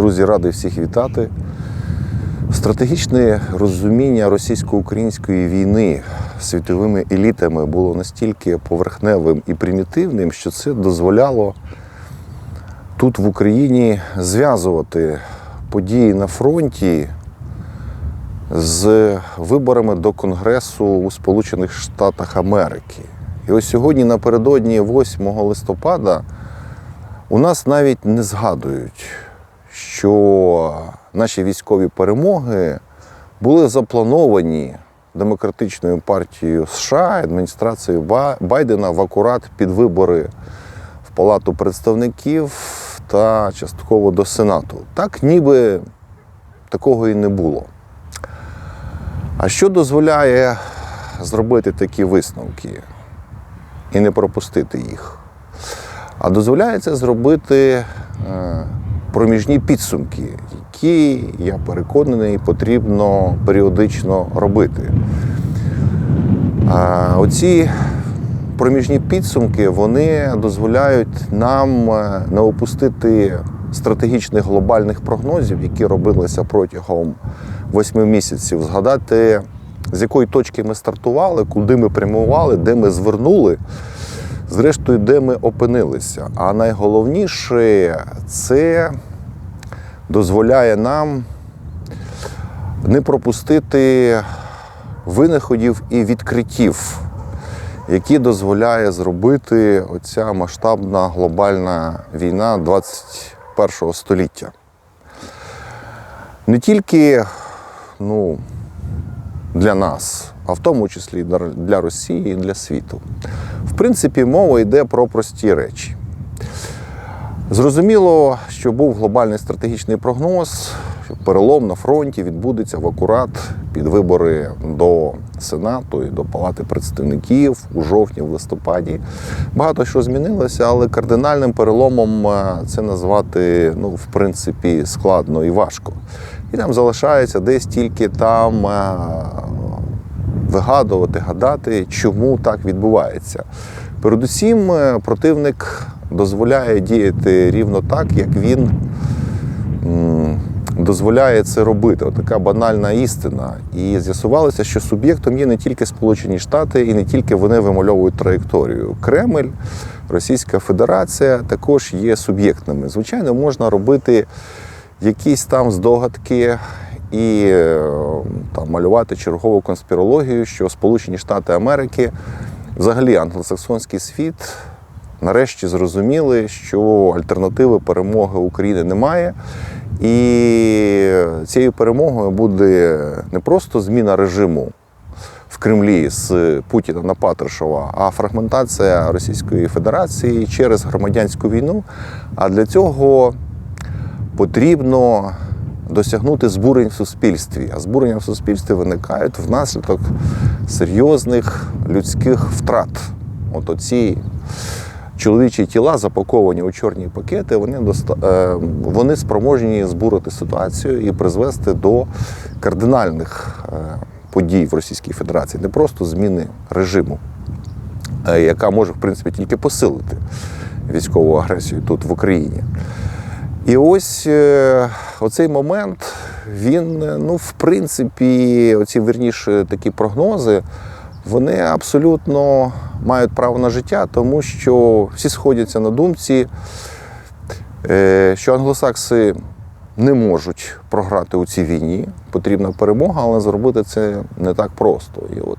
Друзі, радий всіх вітати. Стратегічне розуміння російсько-української війни світовими елітами було настільки поверхневим і примітивним, що це дозволяло тут в Україні зв'язувати події на фронті з виборами до Конгресу у Сполучених Штатах Америки. І ось сьогодні, напередодні 8 листопада, у нас навіть не згадують, що наші військові перемоги були заплановані демократичною партією США, адміністрацією Байдена в акурат під вибори в Палату представників та частково до Сенату. Так ніби такого і не було. А що дозволяє зробити такі висновки і не пропустити їх? А дозволяє це зробити е, проміжні підсумки, які, я переконаний, потрібно періодично робити. А оці проміжні підсумки вони дозволяють нам е, не опустити стратегічних глобальних прогнозів, які робилися протягом восьми місяців, згадати, з якої точки ми стартували, куди ми прямували, де ми звернули, зрештою, де ми опинилися. А найголовніше це дозволяє нам не пропустити винаходів і відкриттів, які дозволяє зробити оця масштабна глобальна війна 21 століття. Не тільки ну, для нас, а в тому числі для- Росії і для світу. В принципі, мова йде про прості речі. Зрозуміло, що був глобальний стратегічний прогноз, що перелом на фронті відбудеться в акурат під вибори до Сенату і до Палати представників у жовтні, в листопаді. Багато що змінилося, але кардинальним переломом е, це назвати ну, в принципі складно і важко. І нам залишається десь тільки там е, вигадувати, гадати, чому так відбувається. Передусім, е, противник дозволяє діяти рівно так, як він дозволяє це робити. От така банальна істина. І з'ясувалося, що суб'єктом є не тільки Сполучені Штати і не тільки вони вимальовують траєкторію. Кремль, Російська Федерація також є суб'єктними. Звичайно, можна робити якісь там здогадки і е, там, малювати чергову конспірологію, що Сполучені Штати Америки, взагалі англосаксонський світ, нарешті зрозуміли, що альтернативи перемоги України немає. І цією перемогою буде не просто зміна режиму в Кремлі з Путіна на Патрушева, а фрагментація Російської Федерації через громадянську війну. А для цього потрібно досягнути збурень в суспільстві. А збурення в суспільстві виникають внаслідок серйозних людських втрат. От оці чоловічі тіла, запаковані у чорні пакети, вони, е, вони спроможні збурити ситуацію і призвести до кардинальних е, подій в Російській Федерації, не просто зміни режиму, е, яка може, в принципі, тільки посилити військову агресію тут в Україні. І ось е, оцей момент, він, е, ну, в принципі, оці вірніше такі прогнози, вони абсолютно мають право на життя, тому що всі сходяться на думці, е, що англосакси не можуть програти у цій війні. Потрібна перемога, але зробити це не так просто. І от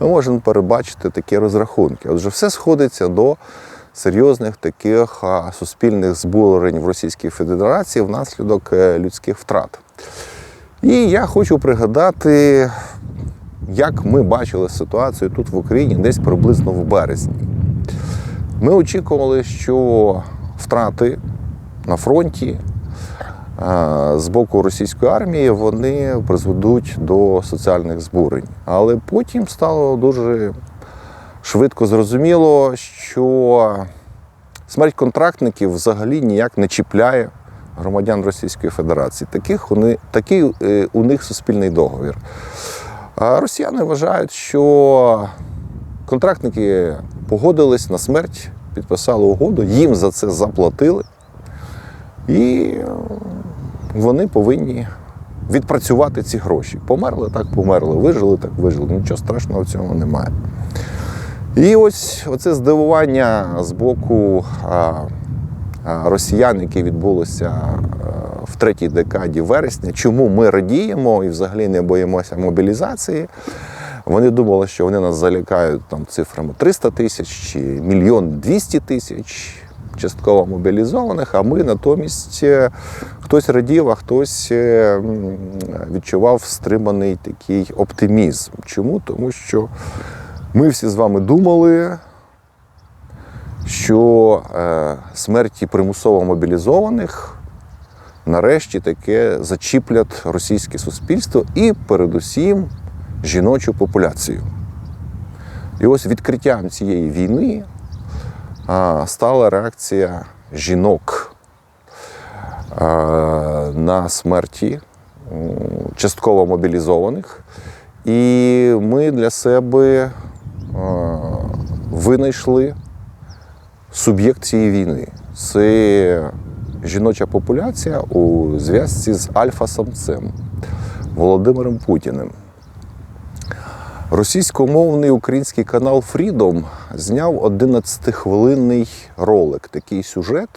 ми можемо перебачити такі розрахунки. Отже, все сходиться до серйозних таких суспільних збурень в Російській Федерації внаслідок е, людських втрат. І я хочу пригадати, як ми бачили ситуацію тут в Україні десь приблизно в березні. Ми очікували, що втрати на фронті е, з боку російської армії вони призведуть до соціальних збурень. Але потім стало дуже швидко зрозуміло, що смерть контрактників взагалі ніяк не чіпляє громадян Російської Федерації. Таких вони, такий е, у них суспільний договір. А росіяни вважають, що контрактники погодились на смерть, підписали угоду, їм за це заплатили. І е, вони повинні відпрацювати ці гроші. Померли, так померли, вижили, так вижили. Нічого страшного в цьому немає. І ось оце здивування з боку росіян, яке відбулося в третій декаді вересня, чому ми радіємо і взагалі не боїмося мобілізації. Вони думали, що вони нас залякають там цифрами 300 тисяч чи мільйон 200 тисяч частково мобілізованих, а ми натомість е, хтось радів, а хтось е, відчував стриманий такий оптимізм. Чому? Тому що ми всі з вами думали, що е, смерті примусово мобілізованих нарешті таке зачіплять російське суспільство і передусім жіночу популяцію. І ось відкриттям цієї війни а, стала реакція жінок а, на смерті частково мобілізованих. І ми для себе винайшли суб'єкт цієї війни. Це жіноча популяція у зв'язці з альфа-самцем Володимиром Путіним. Російськомовний український канал Freedom зняв 11-хвилинний ролик, такий сюжет,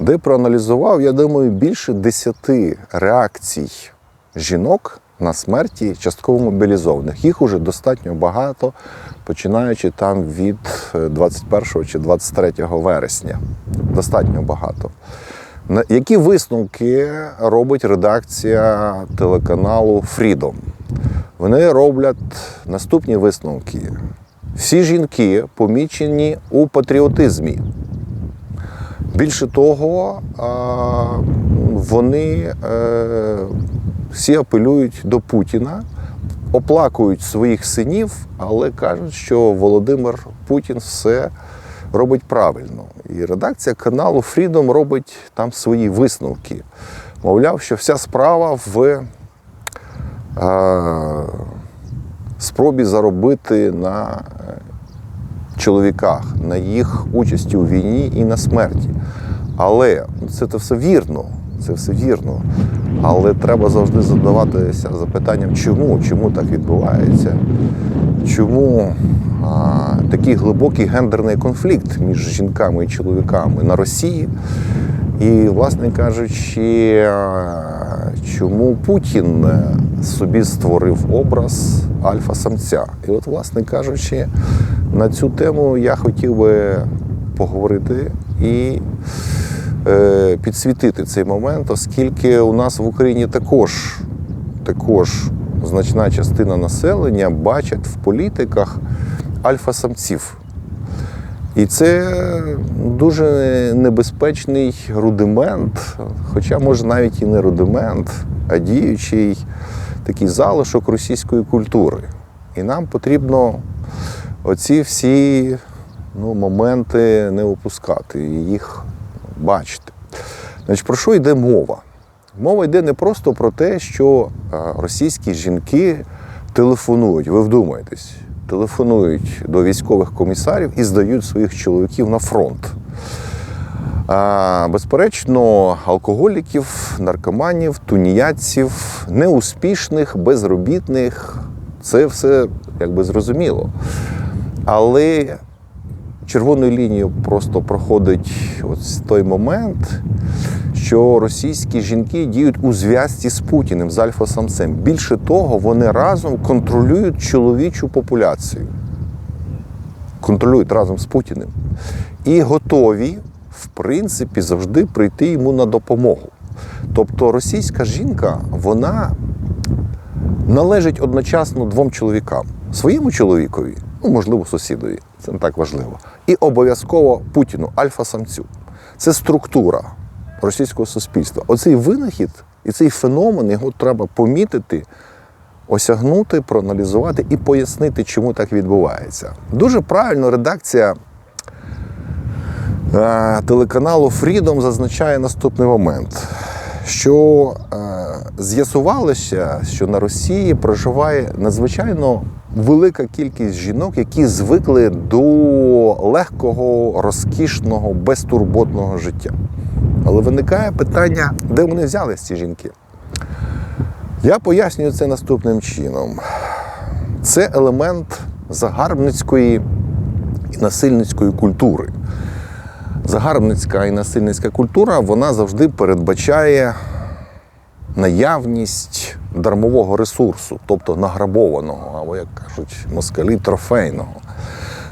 де проаналізував, я думаю, більше 10 реакцій жінок на смерті частково мобілізованих. Їх уже достатньо багато, починаючи там від е, 21 чи 23 вересня. Достатньо багато. Які висновки робить редакція телеканалу Freedom? Вони роблять наступні висновки. Всі жінки помічені у патріотизмі. Більше того, вони е, всі апелюють до Путіна, оплакують своїх синів, але кажуть, що Володимир Путін все робить правильно. І редакція каналу Freedom робить там свої висновки. Мовляв, що вся справа в е, спробі заробити на е, чоловіках, на їх участі у війні і на смерті. Але це все вірно, це все вірно. Але треба завжди задаватися запитанням, чому, чому так відбувається, чому а, такий глибокий гендерний конфлікт між жінками і чоловіками на Росії. І, власне кажучи, чому Путін собі створив образ альфа-самця? І от, власне кажучи, на цю тему я хотів би поговорити і підсвітити цей момент, оскільки у нас в Україні також, також значна частина населення бачать в політиках альфа-самців. І це дуже небезпечний рудимент, хоча, може, навіть і не рудимент, а діючий такий залишок російської культури. І нам потрібно оці всі ну, моменти не опускати, їх бачити. Значить, про що йде мова? Мова йде не просто про те, що е, російські жінки телефонують. Ви вдумаєтесь, телефонують до військових комісарів і здають своїх чоловіків на фронт. Безперечно, алкоголіків, наркоманів, тунеядців, неуспішних, безробітних це все якби зрозуміло. Але червоною лінією просто проходить ось той момент, що російські жінки діють у зв'язці з Путіним, з альфа-самцем. Більше того, вони разом контролюють чоловічу популяцію. Контролюють разом з Путіним. І готові, в принципі, завжди прийти йому на допомогу. Тобто російська жінка, вона належить одночасно двом чоловікам: своєму чоловікові, ну можливо, сусідові, це не так важливо, і обов'язково Путіну, альфа-самцю. Це структура російського суспільства. Оцей винахід і цей феномен його треба помітити, осягнути, проаналізувати і пояснити, чому так відбувається. Дуже правильно редакція е, телеканалу Freedom зазначає наступний момент, що е, з'ясувалося, що на Росії проживає надзвичайно велика кількість жінок, які звикли до легкого, розкішного, безтурботного життя. Але виникає питання, де вони взялись ці жінки. Я пояснюю це наступним чином. Це елемент загарбницької і насильницької культури. Загарбницька і насильницька культура вона завжди передбачає наявність дармового ресурсу, тобто награбованого, або, як кажуть москалі, трофейного.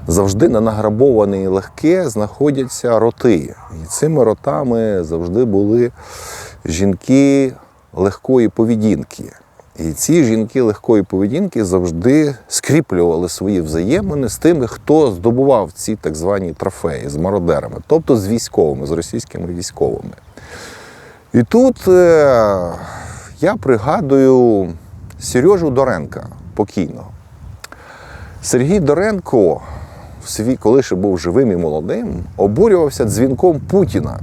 Завжди на награбоване і легке знаходяться роти. І цими ротами завжди були жінки легкої поведінки. І ці жінки легкої поведінки завжди скріплювали свої взаємини з тими, хто здобував ці так звані трофеї з мародерами, тобто з військовими, з російськими військовими. І тут е, я пригадую Сережу Доренка покійного. Сергій Доренко, свій, коли ще був живим і молодим, обурювався дзвінком Путіна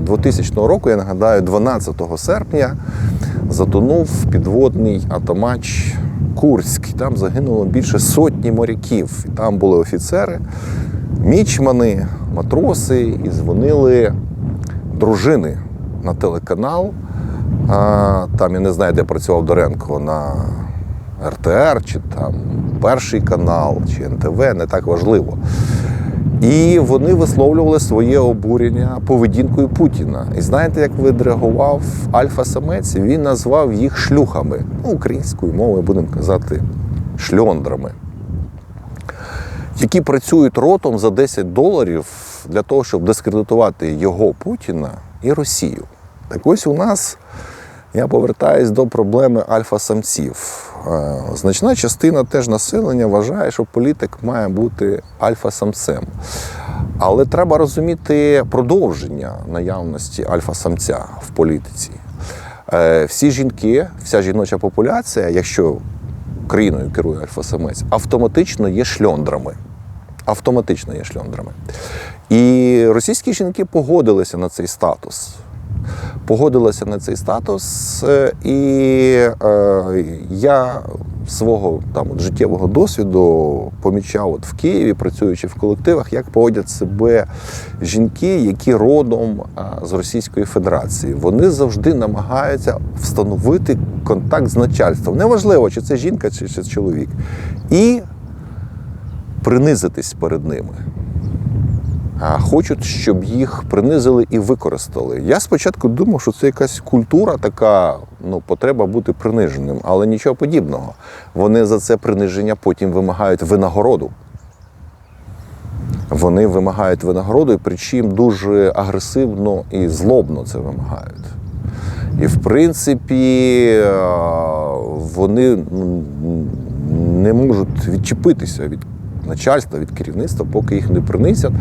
2000 року, я нагадаю, 12 серпня затонув підводний атомач Курськ. Там загинуло більше сотні моряків. Там були офіцери, мічмани, матроси, і дзвонили дружини на телеканал. А, там я не знаю, де працював Доренко на РТР, чи там перший канал, чи НТВ, не так важливо. І вони висловлювали своє обурення поведінкою Путіна. І знаєте, як відреагував Альфа-самець? Він назвав їх шлюхами. Ну, українською мовою будемо казати шльондрами, які працюють ротом за 10 доларів для того, щоб дискредитувати його Путіна і Росію. Так ось у нас я повертаюсь до проблеми альфа-самців. Е, Значна частина теж населення вважає, що політик має бути альфа-самцем. Але треба розуміти продовження наявності альфа-самця в політиці. Е, Всі жінки, вся жіноча популяція, якщо країною керує альфа-самець, автоматично є шльондрами. Автоматично є шльондрами. І російські жінки погодилися на цей статус погодилася на цей статус, е, і е, я свого там от, життєвого досвіду помічав от в Києві, працюючи в колективах, як поводять себе жінки, які родом е, з Російської Федерації. Вони завжди намагаються встановити контакт з начальством. Неважливо, чи це жінка, чи, чи чоловік, і принизитись перед ними хочуть, щоб їх принизили і використали. Я спочатку думав, що це якась культура, така ну, потреба бути приниженим, але нічого подібного. Вони за це приниження потім вимагають винагороду. Вони вимагають винагороду, і причому дуже агресивно і злобно це вимагають. І в принципі вони ну, не можуть відчепитися від начальства, від керівництва, поки їх не принизять.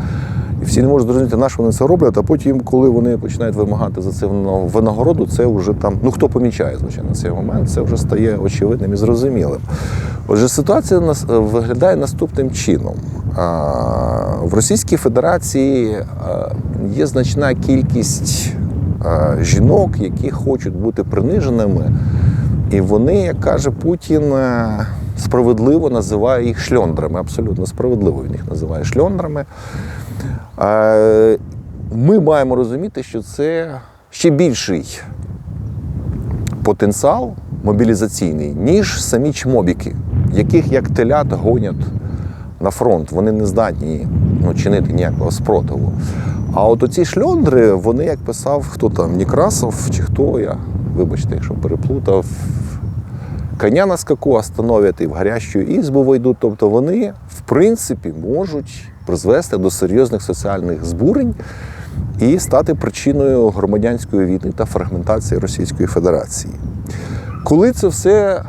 І всі не можуть зрозуміти, на що вони це роблять, а потім, коли вони починають вимагати за це винагороду, це вже там, ну хто помічає, звичайно, цей момент, це вже стає очевидним і зрозумілим. Отже, ситуація нас виглядає наступним чином. В Російській Федерації є значна кількість жінок, які хочуть бути приниженими, і вони, як каже Путін, справедливо називає їх шльондрами. Абсолютно справедливо він їх називає шльондрами. Ми маємо розуміти, що це ще більший потенціал мобілізаційний, ніж самі чмобіки, яких як телят гонять на фронт. Вони не здатні ну, чинити ніякого спротиву. А от оці шльондри, вони, як писав хто там, Некрасов чи хто я, вибачте, якщо переплутав, коня на скаку остановлять і в гарячу ізбу вийдуть. Тобто вони, в принципі, можуть призвести до серйозних соціальних збурень і стати причиною громадянської війни та фрагментації Російської Федерації. Коли це все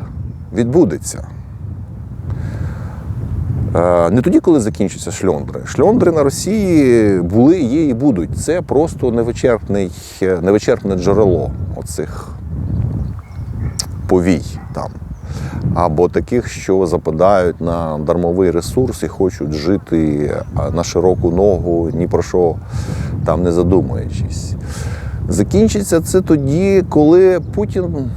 відбудеться? Е, не тоді, коли закінчаться шльондри. Шльондри на Росії були, є і будуть. Це просто невичерпне, невичерпне джерело оцих повій там. Або таких, що западають на дармовий ресурс і хочуть жити на широку ногу, ні про що там не задумуючись. Закінчиться це тоді, коли Путін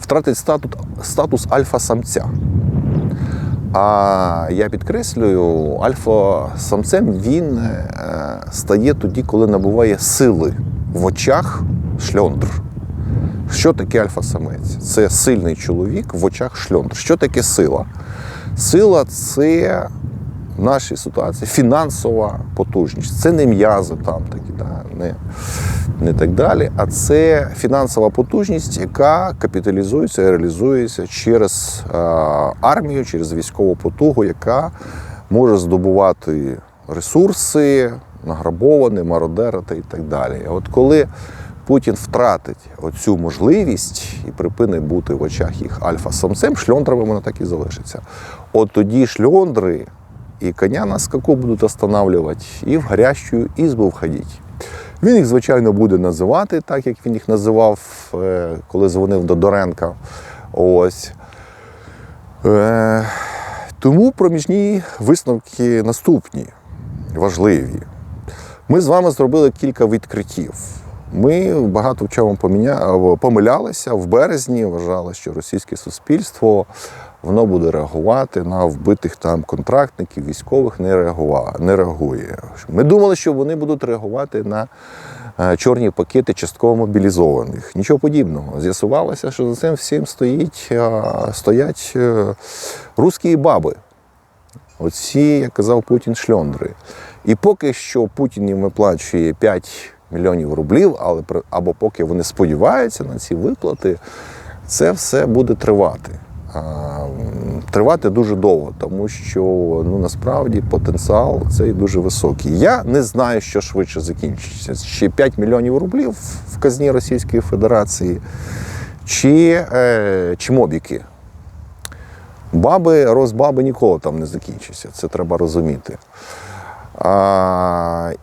втратить статус, статус альфа-самця. А я підкреслюю, альфа-самцем він е, стає тоді, коли набуває сили в очах шльондр. Що таке альфа-самець? Це сильний чоловік в очах шльондр. Що таке сила? Сила це в нашій ситуації фінансова потужність. Це не м'язи там такі, да, не, не так далі. А це фінансова потужність, яка капіталізується і реалізується через армію, через військову потугу, яка може здобувати ресурси, награбовані, мародерити і так далі. От коли Путін втратить оцю можливість і припинить бути в очах їх альфа-самцем, шльондрами вона так і залишиться. От тоді шльондри і коня на скаку будуть останавливати, і в гарячу ізбу входити. Він їх, звичайно, буде називати, так як він їх називав, е, коли дзвонив до Доренка. Ось. Е, Тому проміжні висновки наступні, важливі. Ми з вами зробили кілька відкриттів. Ми багато в чому помилялися в березні. Вважали, що російське суспільство воно буде реагувати на вбитих там контрактників, військових не реагува... не реагує. Ми думали, що вони будуть реагувати на е, чорні пакети частково мобілізованих. Нічого подібного. З'ясувалося, що за цим всім стоїть, е, стоять е, русські баби. Оці, як казав Путін, шльондри. І поки що Путін їм виплачує 5 мільйонів рублів, але або поки вони сподіваються на ці виплати, це все буде тривати. Тривати дуже довго, тому що ну насправді потенціал цей дуже високий. Я не знаю, що швидше закінчиться. Ще 5 мільйонів рублів в казні Російської Федерації, чи, е, чи мобіки. Баби, розбаби ніколи там не закінчиться. Це треба розуміти.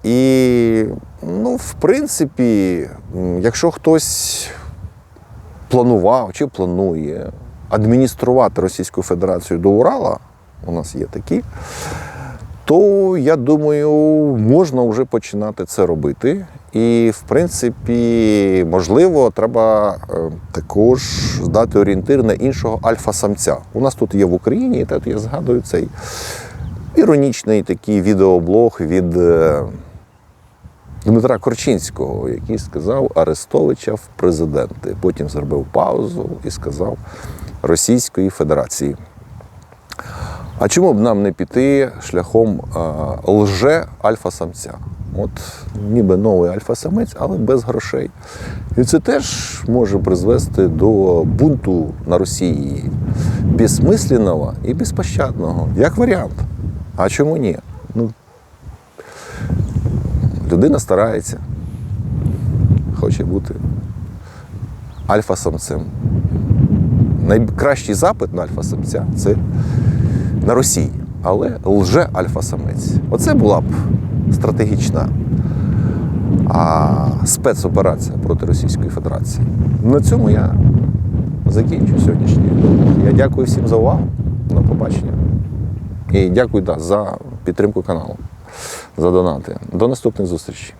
І, ну, в принципі, якщо хтось планував чи планує адмініструвати Російську Федерацію до Урала, у нас є такі, то я думаю, можна вже починати це робити. І, в принципі, можливо, треба е, також здати орієнтир на іншого альфа-самця. У нас тут є в Україні, і тут я згадую цей іронічний такий відеоблог від е, Дмитра Корчинського, який сказав Арестовича в президенти. Потім зробив паузу і сказав Російської Федерації. А чому б нам не піти шляхом е, лже альфа-самця? От ніби новий альфа-самець, але без грошей. І це теж може призвести до бунту на Росії безсмисленного і безпощадного, як варіант. А чому ні? Ну, людина старається, хоче бути альфа-самцем. Найкращий запит на альфа-самця це на Росії, але лже альфа-самець. Оце була б стратегічна а, спецоперація проти Російської Федерації. На цьому я закінчу сьогоднішній. Я дякую всім за увагу. До побачення. І дякую да, за підтримку каналу, за донати. До наступних зустрічей.